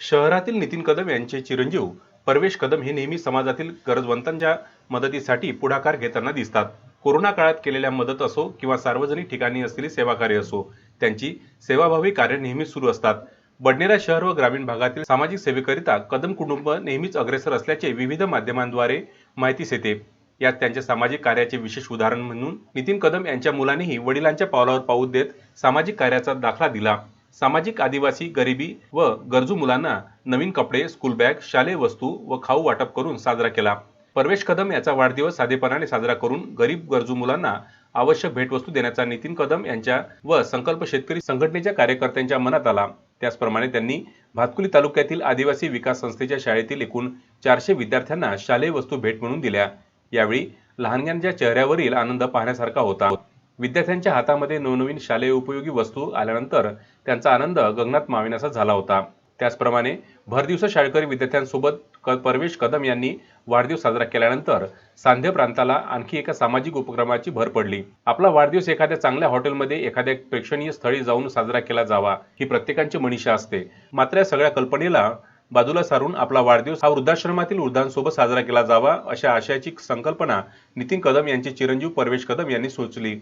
शहरातील नितीन कदम यांचे चिरंजीव परवेश कदम हे नेहमी समाजातील गरजवंतांच्या मदतीसाठी पुढाकार घेताना दिसतात. कोरोना काळात केलेल्या मदत असो किंवा सार्वजनिक ठिकाणी असलेली सेवाकार्य असो त्यांची सेवाभावी कार्य नेहमी सुरू असतात. बडनेरा शहर व ग्रामीण भागातील सामाजिक सेवेकरिता कदम कुटुंब नेहमीच अग्रेसर असल्याचे विविध माध्यमांद्वारे माहितीस येते. यात त्यांच्या सामाजिक कार्याचे विशेष उदाहरण म्हणून नितीन कदम यांच्या मुलांनीही वडिलांच्या पावलावर पाऊल देत सामाजिक कार्याचा दाखला दिला. सामाजिक आदिवासी गरिबी व गरजू मुलांना नवीन कपडे स्कूल बॅग शालेय वस्तू व खाऊ वाटप करून साजरा केला. परवेश कदम याचा वाढदिवस साधेपणाने साजरा करून गरीब गरजू मुलांना आवश्यक भेटवस्तू देण्याचा नितीन कदम यांच्या व संकल्प शेतकरी संघटनेच्या कार्यकर्त्यांच्या मनात आला. त्याचप्रमाणे त्यांनी भातकुली तालुक्यातील आदिवासी विकास संस्थेच्या शाळेतील एकूण चारशे विद्यार्थ्यांना शालेय वस्तू भेट म्हणून दिल्या. यावेळी लहानग्यांच्या चेहऱ्यावरील आनंद पाहण्यासारखा होता. विद्यार्थ्यांच्या हातामध्ये नवनवीन शालेय उपयोगी वस्तू आल्यानंतर त्यांचा आनंद गगनात माविनासा झाला होता. त्याचप्रमाणे भरदिवस शाळकरी विद्यार्थ्यांसोबत क परवेश कदम यांनी वाढदिवस साजरा केल्यानंतर सांध्य प्रांताला आणखी एका सामाजिक उपक्रमाची भर पडली. आपला वाढदिवस एखाद्या चांगल्या हॉटेलमध्ये एखाद्या प्रेक्षणीय स्थळी जाऊन साजरा केला जावा ही प्रत्येकाची मनीषा असते. मात्र या सगळ्या कल्पनेला बाजूला सारून आपला वाढदिवस हा वृद्धाश्रमातील वृद्धांसोबत साजरा केला जावा अशा आशयाची संकल्पना नितीन कदम यांचे चिरंजीव परवेश कदम यांनी सुचली.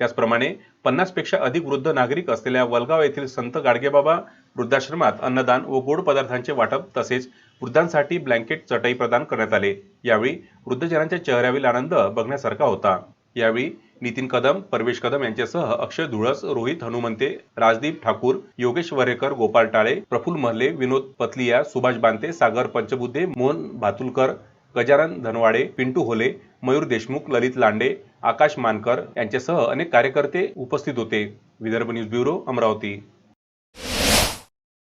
त्याचप्रमाणे पन्नासपेक्षा अधिक वृद्ध नागरिक असलेल्या वलगाव येथील संत गाडगेबाबा वृद्धाश्रमात अन्नदान व गोड पदार्थांचे वाटप तसेच वृद्धांसाठी ब्लँकेट चटई प्रदान करण्यात आले. यावेळी वृद्धजनांच्या चेहऱ्यावरील आनंद बघण्यासारखा होता. यावेळी नितीन कदम परवेश कदम यांच्यासह अक्षय धुळस रोहित हनुमंते राजदीप ठाकूर योगेश वरेकर गोपाल टाळे प्रफुल्ल महले विनोद पतलिया सुभाष बांते सागर पंचबुद्धे मोहन भातुलकर गजानन धनवाडे पिंटू होले मयूर देशमुख ललित लांडे आकाश मानकर यांच्यासह अनेक कार्यकर्ते उपस्थित होते. Vidarbha news bureau Amravati.